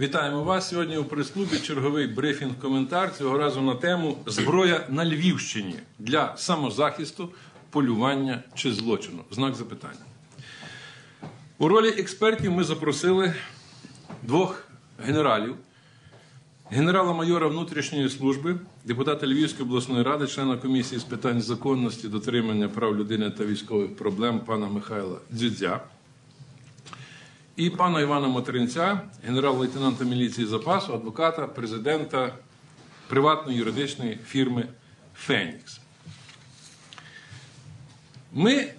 Вітаємо вас сьогодні у прес-клубі. Черговий брифінг-коментар цього разу на тему зброя на Львівщині для самозахисту, полювання чи злочину. Знак запитання. У ролі експертів ми запросили двох генералів: генерала-майора внутрішньої служби, депутата Львівської обласної ради, члена комісії з питань законності, дотримання прав людини та військових проблем пана Михайла Дзюдзя. І пана Івана Материнця, генерал-лейтенанта міліції запасу, адвоката, президента приватної юридичної фірми Фенікс. Ми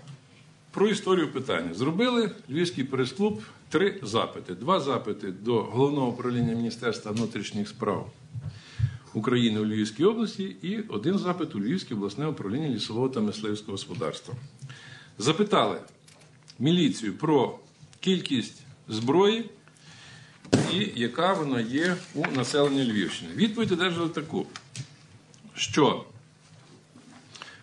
про історію питання зробили Львівський прес-клуб три запити. Два запити до головного управління Міністерства внутрішніх справ України у Львівській області і один запит у Львівське обласне управління лісового та мисливського господарства. Запитали міліцію про кількість зброї і яка вона є у населенні Львівщини. Відповідь одержали таку, що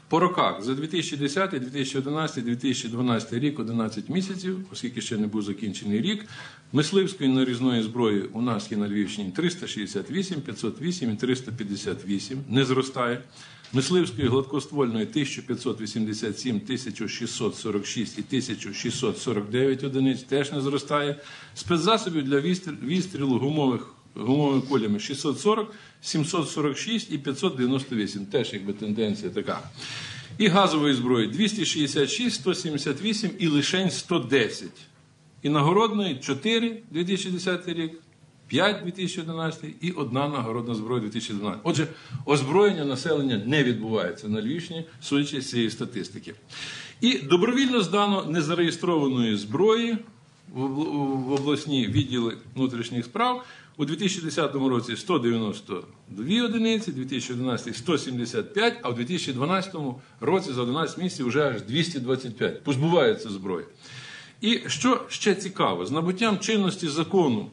по роках за 2010, 2011, 2012 рік 11 місяців, оскільки ще не був закінчений рік, мисливської нарізної зброї у нас є на Львівщині 368, 508 і 358, не зростає. Мисливської гладкоствольної 1587, 1646 і 1649 одиниць теж не зростає. Спецзасобів для відстрі- відстрілу гумових гумовими кулями 640, 746 і 598. Теж якби тенденція така. І газової зброї 266, 178 і лишень 110. І нагородної 4 2010 рік, 5 2011 і одна нагородна зброя 2012. Отже, озброєння населення не відбувається на Львівщині, судячи з цієї статистики. І добровільно здано незареєстрованої зброї в обл- в обласні відділи внутрішніх справ у 2010 році 192 одиниці, 2011 175, а в 2012 році за 11 місяців вже аж 225. Позбуваються зброї. І що ще цікаво, з набуттям чинності закону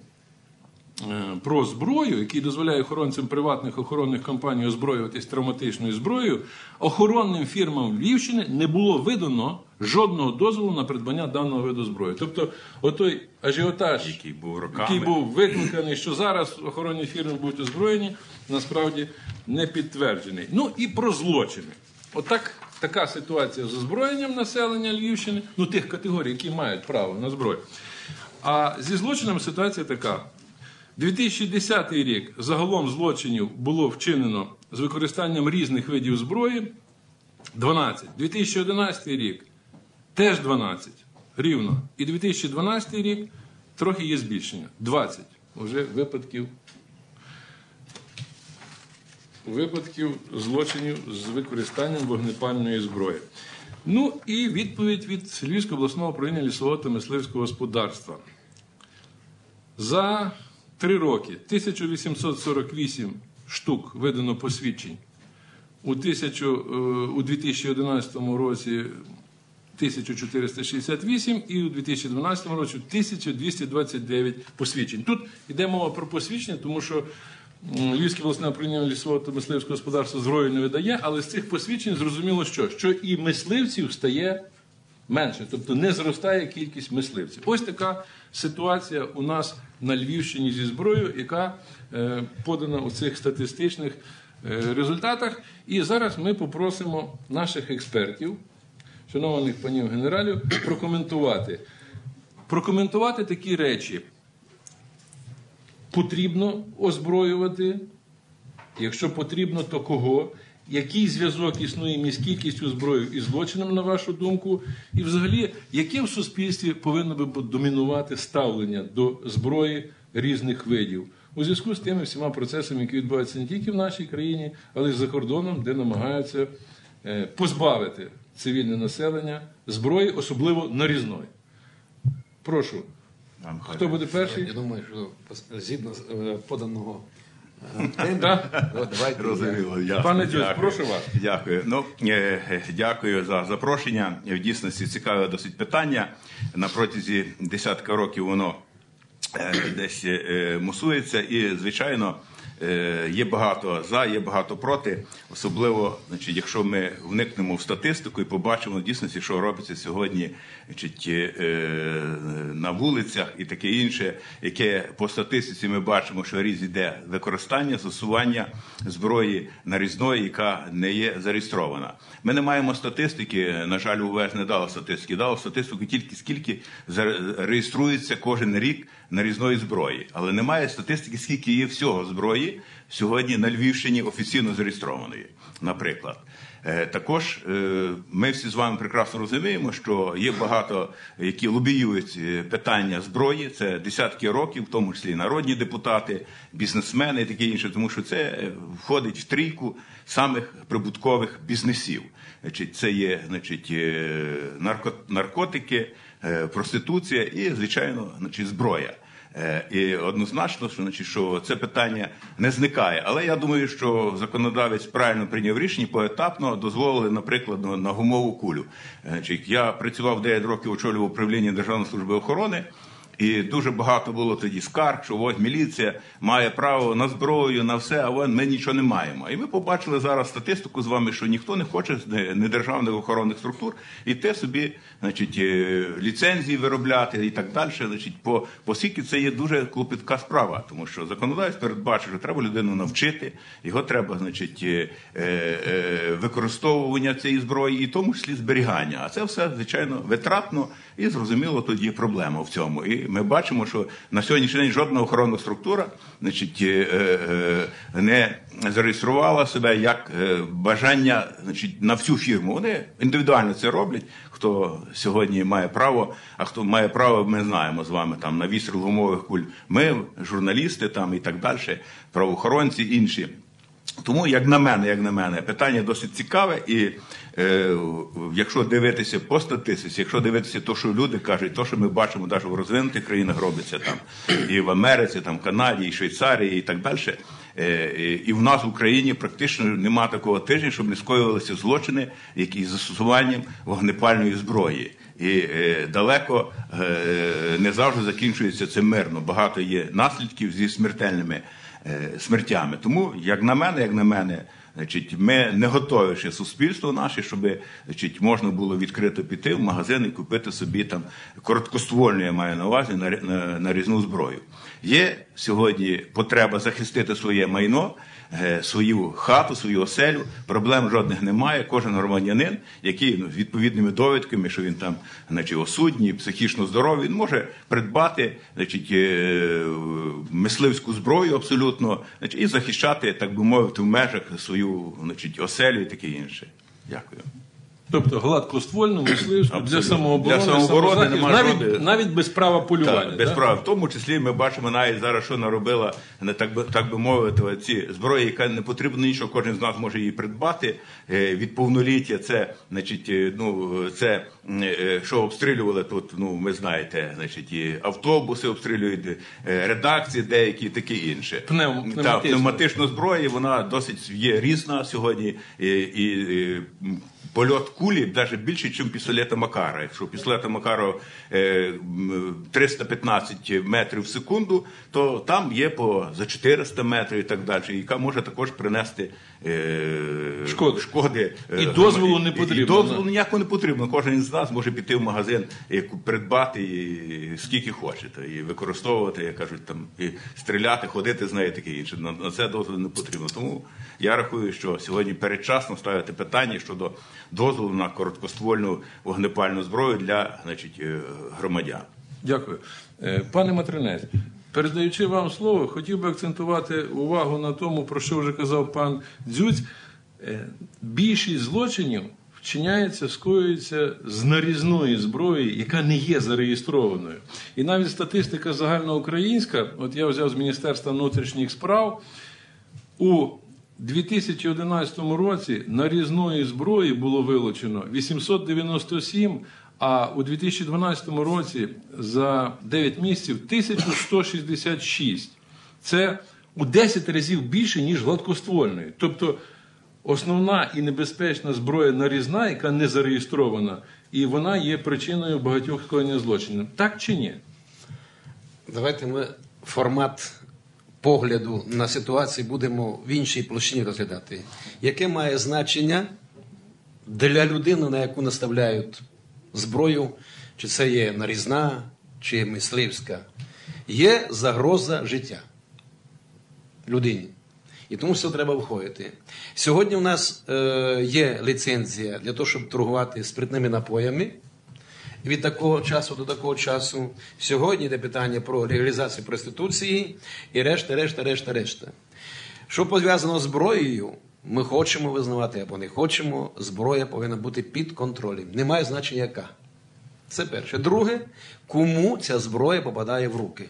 про зброю, який дозволяє охоронцям приватних охоронних компаній озброюватись травматичною зброєю, охоронним фірмам Львівщини не було видано жодного дозволу на придбання даного виду зброї. Тобто, отой ажіотаж, Який був роками. який був викликаний, що зараз охоронні фірми будуть озброєні, насправді не підтверджений. Ну і про злочини. Отак. Така ситуація з озброєнням населення Львівщини, ну тих категорій, які мають право на зброю. А зі злочинами ситуація така. 2010 рік загалом злочинів було вчинено з використанням різних видів зброї 12. 2011 рік теж 12. Рівно. І 2012 рік трохи є збільшення. 20 уже випадків. Випадків злочинів з використанням вогнепальної зброї. Ну і відповідь від Львівського обласного управління лісового та мисливського господарства. За три роки 1848 штук видано посвідчень. У, тисячу, е, у 2011 році 1468 і у 2012 році 1229 посвідчень. Тут йде мова про посвідчення, тому що Львівське власне управління лісового та мисливського господарства зброю не видає, але з цих посвідчень зрозуміло, що, що і мисливців стає менше, тобто не зростає кількість мисливців. Ось така ситуація у нас на Львівщині зі зброєю, яка е, подана у цих статистичних е, результатах. І зараз ми попросимо наших експертів, шанованих панів генералів, прокоментувати. Прокоментувати такі речі. Потрібно озброювати Якщо потрібно, то кого? Який зв'язок існує між кількістю зброї і злочином, на вашу думку? І взагалі, яке в суспільстві повинно би домінувати ставлення до зброї різних видів? У зв'язку з тими всіма процесами, які відбуваються не тільки в нашій країні, але й за кордоном, де намагаються е, позбавити цивільне населення зброї, особливо нарізної. Прошу, хто буде перший? Я думаю, що згідно е, поданого от давайте Розуміло, ясно. Пане Дякую. прошу вас. Дякую. Ну, е, е, дякую за запрошення. В дійсності цікаве досить питання. На протязі десятка років воно е, десь е, мусується. І, звичайно, є багато за, є багато проти. Особливо, значить, якщо ми вникнемо в статистику і побачимо дійсності, що робиться сьогодні значить, е, на вулицях і таке інше, яке по статистиці ми бачимо, що різ йде використання, застосування зброї нарізної, яка не є зареєстрована. Ми не маємо статистики. На жаль, УВС не дала статистики. Дала статистику тільки скільки заре- реєструється кожен рік нарізної зброї, але немає статистики, скільки є всього зброї сьогодні на Львівщині офіційно зареєстрованої, наприклад. Е, Також е, ми всі з вами прекрасно розуміємо, що є багато, які лобіюють е, питання зброї. Це десятки років, в тому числі народні депутати, бізнесмени і таке інше, тому що це входить в трійку самих прибуткових бізнесів. Значить, це є значить, наркотики, проституція і, звичайно, значить, зброя. Е, І однозначно, що, значить, що це питання не зникає. Але я думаю, що законодавець правильно прийняв рішення поетапно дозволили, наприклад, на- гумову кулю. Е, я працював 9 років, очолював управління Державної служби охорони. І дуже багато було тоді скарг, що ось міліція має право на зброю, на все, а вон ми нічого не маємо. І ми побачили зараз статистику з вами, що ніхто не хоче з недержавних охоронних структур іти собі, значить, е, ліцензії виробляти і так далі. Значить, по оскільки це є дуже клопітка справа, тому що законодавець передбачив, що треба людину навчити, його треба, значить, е, е, використовування цієї зброї, і в тому числі зберігання. А це все звичайно витратно і зрозуміло тоді проблема в цьому. І ми бачимо, що на сьогоднішній день жодна охоронна структура, значить, е, е, не зареєструвала себе як е, бажання, значить, на всю фірму. Вони індивідуально це роблять. Хто сьогодні має право, а хто має право, ми знаємо з вами там на вістріл гумових куль. Ми, журналісти там і так далі, правоохоронці інші. Тому, як на мене, як на мене, питання досить цікаве, і е, якщо дивитися по статистиці, якщо дивитися те, що люди кажуть, то, що ми бачимо навіть в розвинутих країнах робиться там, і в Америці, там, Канаді, і Швейцарії, і так далі. Е, і- в нас в Україні практично нема такого тижня, щоб не скоювалися злочини, які з застосуванням вогнепальної зброї. І е, далеко е, не завжди закінчується це мирно. Багато є наслідків зі смертельними е, смертями. Тому, як на мене, як на мене, значить, ми не готові ще суспільство наше, щоб значить, можна було відкрито піти в магазин і купити собі там короткоствольну, я маю на увазі, на, на, на різну зброю. Є сьогодні потреба захистити своє майно. Е, Свою хату, свою оселю, проблем жодних немає. Кожен громадянин, який ну, з відповідними довідками, що він там, значить, осудній, психічно здоровий, він може придбати, значить, е, мисливську зброю абсолютно, значить, і захищати, так би мовити, в межах свою, значить, оселю і таке інше. Дякую. Тобто гладкоствольну, мисливську для самооборони, Для самооборони самозахисту, навіть, навіть без права полювання. Так, без да? права. В тому числі ми бачимо навіть зараз, що наробила, так би так би мовити, ці зброї, яка не потрібно нічого, кожен з нас може її придбати. Е, Від повноліття це, значить, е, ну це е, що обстрілювали тут. Ну ви знаєте, значить, і автобуси обстрілюють, редакції, деякі таке інше. Пнев- Так, пневматична. зброя, вона досить є різна сьогодні. І, і, Польот кулі навіть більше, ніж пістолета Макара. Якщо пістолета Макара е, 315 метрів в секунду, то там є по за 400 метрів і так далі, яка може також принести е, Шкоди. шкоди. е, І дозволу не і- і потрібно, дозволу ніякого не потрібно. Кожен з нас може піти в магазин придбати і скільки хочете, і використовувати, як кажуть, там і стріляти, ходити з нею таке інше. На це дозволу не потрібно. Тому я рахую, що сьогодні передчасно ставити питання щодо дозволу на короткоствольну вогнепальну зброю для значить, е, громадян. Дякую. Е, Пане Матринець, передаючи вам слово, хотів би акцентувати увагу на тому, про що вже казав пан Дзюць. Е, Більшість злочинів вчиняється, скоюється з нарізної зброї, яка не є зареєстрованою. І навіть статистика загальноукраїнська, от я взяв з Міністерства внутрішніх справ, у 2011 році нарізної зброї було вилучено 897, а у 2012 році за 9 місяців 1166. Це у 10 разів більше, ніж гладкоствольної. Тобто основна і небезпечна зброя нарізна, яка не зареєстрована, і вона є причиною багатьох скоєння злочинів. Так чи ні? Давайте ми формат погляду на ситуацію будемо в іншій площині розглядати. Яке має значення для людини, на яку наставляють зброю, чи це є нарізна, чи мисливська, є загроза життя людині. І тому все треба входити. Сьогодні у нас е, є ліцензія для того, щоб торгувати спиртними напоями. Від такого часу до такого часу. Сьогодні йде питання про легалізацію проституції і решта, решта, решта, решта. Що пов'язано з зброєю, ми хочемо визнавати або не хочемо, зброя повинна бути під контролем. Немає значення яка. Це перше. Друге, кому ця зброя попадає в руки.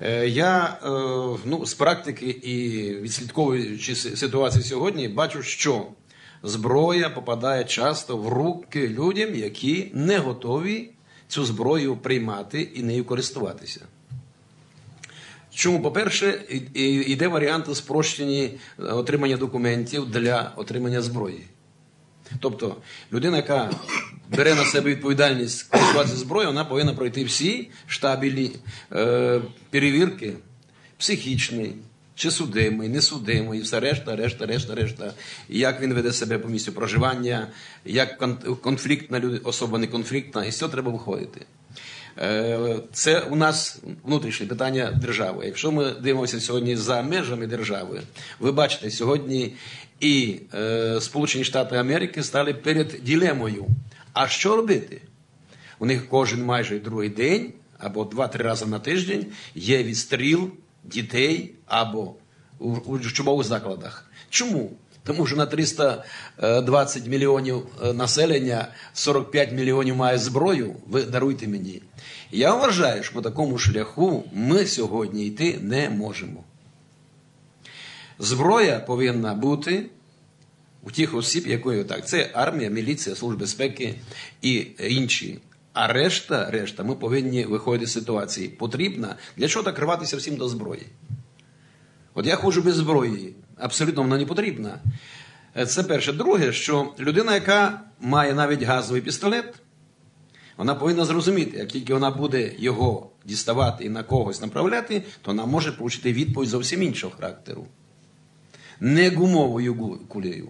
Е, Я е, ну, з практики і відслідковуючи си- ситуацію сьогодні, бачу, що зброя попадає часто в руки людям, які не готові цю зброю приймати і нею користуватися. Чому, по-перше, йде варіанти спрощені е, отримання документів для отримання зброї. Тобто людина, яка бере на себе відповідальність користуватися зброєю, вона повинна пройти всі штабілі е, перевірки психічний, чи судимий, несудимий, і все решта, решта, решта, решта. І Як він веде себе по місцю проживання, як конфліктна людина, особа не конфліктна, і з цього треба виходити. Е, Це у нас внутрішнє питання держави. Якщо ми дивимося сьогодні за межами держави, ви бачите, сьогодні і е, Сполучені Штати Америки стали перед ділемою. А що робити? У них кожен майже другий день або два-три рази на тиждень є відстріл дітей або у, у закладах. Чому? Тому що на 320 мільйонів е, населення 45 мільйонів має зброю. Ви даруйте мені. Я вважаю, що по такому шляху ми сьогодні йти не можемо. Зброя повинна бути у тих осіб, якої так. Це армія, міліція, служба безпеки і інші. А решта, решта, ми повинні виходити з ситуації. Потрібна для чого так рватися всім до зброї? От я ходжу без зброї, абсолютно вона не потрібна. Е, Це перше. Друге, що людина, яка має навіть газовий пістолет, вона повинна зрозуміти, як тільки вона буде його діставати і на когось направляти, то вона може отримати відповідь зовсім іншого характеру. Не гумовою кулею.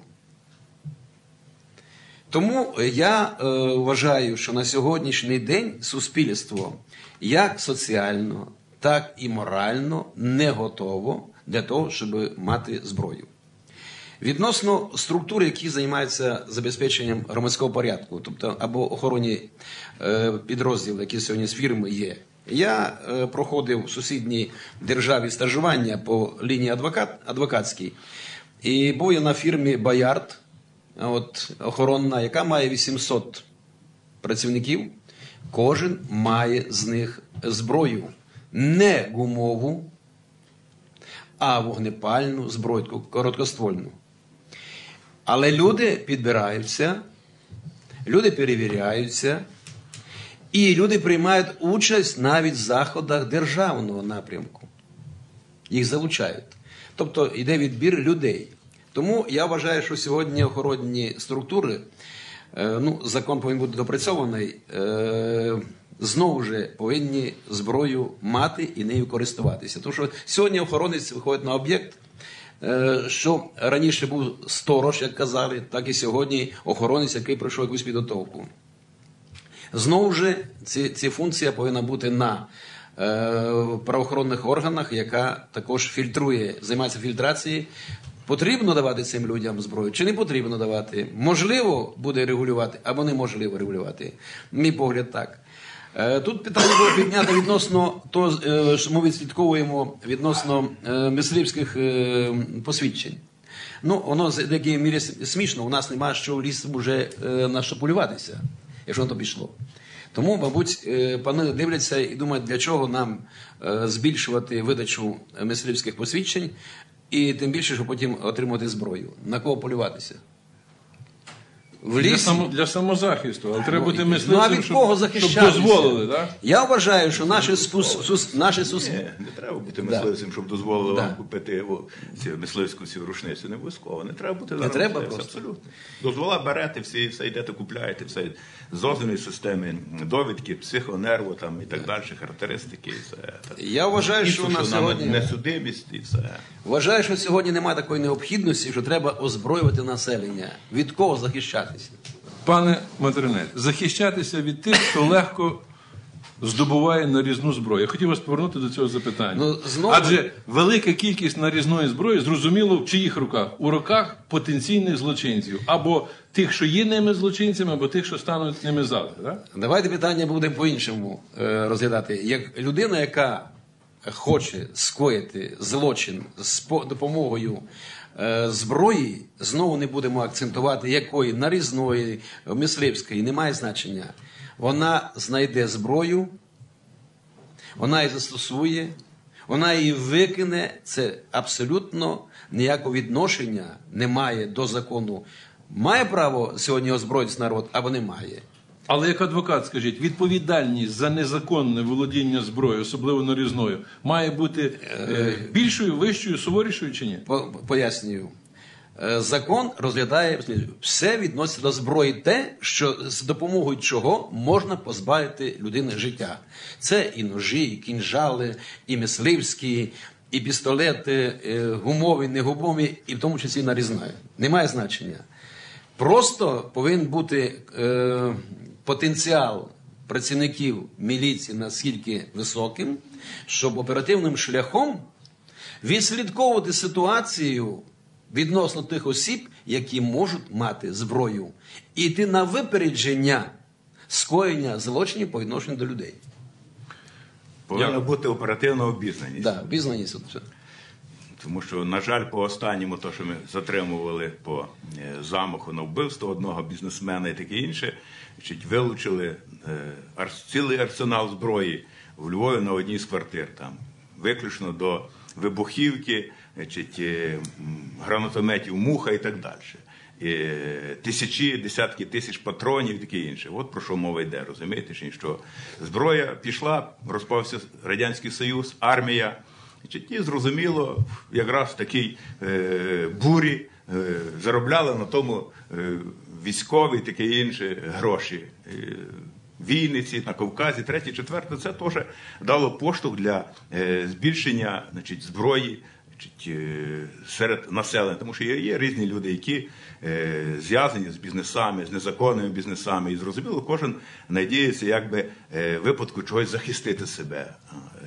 Тому я е, вважаю, що на сьогоднішній день суспільство як соціально, так і морально не готово для того, щоб мати зброю. Відносно структур, які займаються забезпеченням громадського порядку, тобто або охороні е, підрозділів, які сьогодні з фірми є. Я е, проходив в сусідній державі стажування по лінії адвокат, адвокатській, і був я на фірмі Боярд, от, охоронна, яка має 800 працівників. Кожен має з них зброю, не гумову, а вогнепальну зброю, короткоствольну. Але люди підбираються, люди перевіряються, і люди приймають участь навіть в заходах державного напрямку. Їх залучають. Тобто йде відбір людей. Тому я вважаю, що сьогодні охоронні структури, е, ну, закон повинен бути допрацьований, е, знову ж повинні зброю мати і нею користуватися. Тому що сьогодні охоронець виходить на об'єкт. е, Що раніше був сторож, як казали, так і сьогодні охоронець, який пройшов якусь підготовку. Знову ж, ці, ці функція повинна бути на е, правоохоронних органах, яка також фільтрує, займається фільтрацією. Потрібно давати цим людям зброю чи не потрібно давати? Можливо буде регулювати або неможливо регулювати. Мій погляд так. Е, Тут питання було піднято відносно того, е, що ми відслідковуємо відносно е, мисливських е, посвідчень. Ну, воно в деякій мірі смішно. У нас немає що в ліс вже е, нашапулюватися, якщо на то пішло. Тому, мабуть, е, пани дивляться і думають, для чого нам е, збільшувати видачу мисливських посвідчень, і тим більше, щоб потім отримати зброю. На кого полюватися? В Для, само, для самозахисту, але треба бути Ну, а від щоб, кого щоб захищатися? дозволили, так? Я вважаю, що наші, сус, сус, наші сус... Ні, не треба бути мисливцем, щоб дозволили Да. вам купити о, цю мисливську цю рушницю. Не обов'язково. Не треба бути зараз треба мисливцем, просто. Абсолютно. Дозвола берете, всі, все йдете, купляєте, все з дозвільної системи, довідки, психонерво там і так далі, характеристики. І все. Я вважаю, І що що на нам сьогодні несудимість і все. вважаю, що сьогодні немає такої необхідності, що треба озброювати населення. Від кого захищатися? Пане Материнець, захищатися від тих, хто легко здобуває нарізну зброю. Я хотів вас повернути до цього запитання. Ну, знову- Адже велика кількість нарізної зброї, зрозуміло, в чиїх руках? У руках потенційних злочинців. Або тих, що є ними злочинцями, або тих, що стануть ними завтра. Так? Давайте питання будемо по-іншому е, розглядати. Як людина, яка хоче скоїти злочин з допомогою зброї, знову не будемо акцентувати, якої нарізної, мисливської, немає значення. Вона знайде зброю, вона її застосує, вона її викине. Це абсолютно ніякого відношення немає до закону. Має право сьогодні озброїтися народ або не має. Але як адвокат, скажіть, відповідальність за незаконне володіння зброєю, особливо нарізною, має бути е, більшою, вищою, суворішою чи ні? По- Пояснюю. Е, Закон розглядає все відноситься до зброї, те, що з допомогою чого можна позбавити людини життя. Це і ножі, і кінжали, і мисливські, і пістолети, е, гумові, негумові, і в тому числі нарізною. Немає значення. Просто повинен бути е, потенціал працівників міліції наскільки високим, щоб оперативним шляхом відслідковувати ситуацію відносно тих осіб, які можуть мати зброю, і йти на випередження скоєння злочинів по відношенню до людей. Повинна Дякую. бути оперативна обізнаність. Да, обізнаність. Тому що, на жаль, по останньому, то, що ми затримували по е, замаху на вбивство одного бізнесмена і таке інше, значить, вилучили е, цілий арсенал зброї в Львові на одній з квартир. Там, виключно до вибухівки, значить, е, гранатометів муха і так далі. Е, тисячі, десятки тисяч патронів таке інше. От про що мова йде, розумієте, що зброя пішла, розпався Радянський Союз, армія. І зрозуміло, якраз в такій е, бурі е, заробляли на тому е, військові таке інше гроші. Війниці на Кавказі, третє, четверте, це теж дало поштовх для е, збільшення значить, зброї е, серед населення. Тому що є, є різні люди, які е, зв'язані з бізнесами, з незаконними бізнесами. І зрозуміло, кожен надіється, якби е, випадку чогось захистити себе.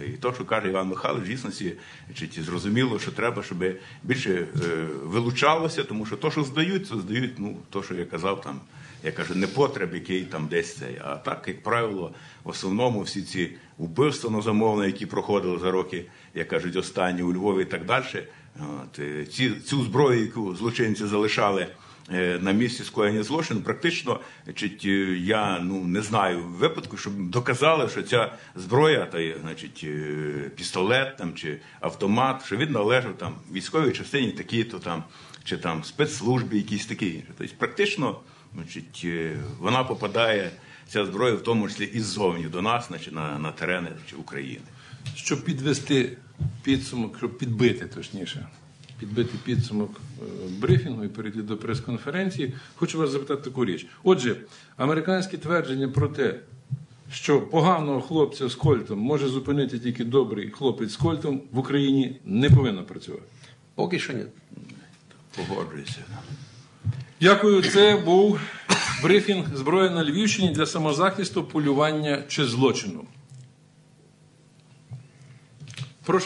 І то, що каже Іван Михайлович, дійсності зрозуміло, що треба, щоб більше е, вилучалося, тому що то, що здають, це здають, ну, то, що я казав там. Я кажу, не потреб, який там десь цей. А так, як правило, в основному всі ці вбивства на замовлення, які проходили за роки, як кажуть, останні у Львові і так далі. От, е, ці, цю зброю, яку злочинці залишали е, на місці скоєння злочину, практично значить, е, я ну, не знаю випадку, щоб доказали, що ця зброя, та, значить, пістолет там, чи автомат, що він належав там, військовій частині такі-то там, чи там спецслужбі якісь такі. Тобто, практично значить, е, вона попадає, ця зброя, в тому числі і ззовні до нас, значить, на, на терени значить, України. Щоб підвести підсумок, щоб підбити точніше, підбити підсумок е, брифінгу і перейти до прес-конференції, хочу вас запитати таку річ. Отже, американське твердження про те, що поганого хлопця з кольтом може зупинити тільки добрий хлопець з кольтом, в Україні не повинно працювати. Поки що ні. Погоджуюся. Дякую. Це був брифінг зброї на Львівщині для самозахисту, полювання чи злочину. Прошу.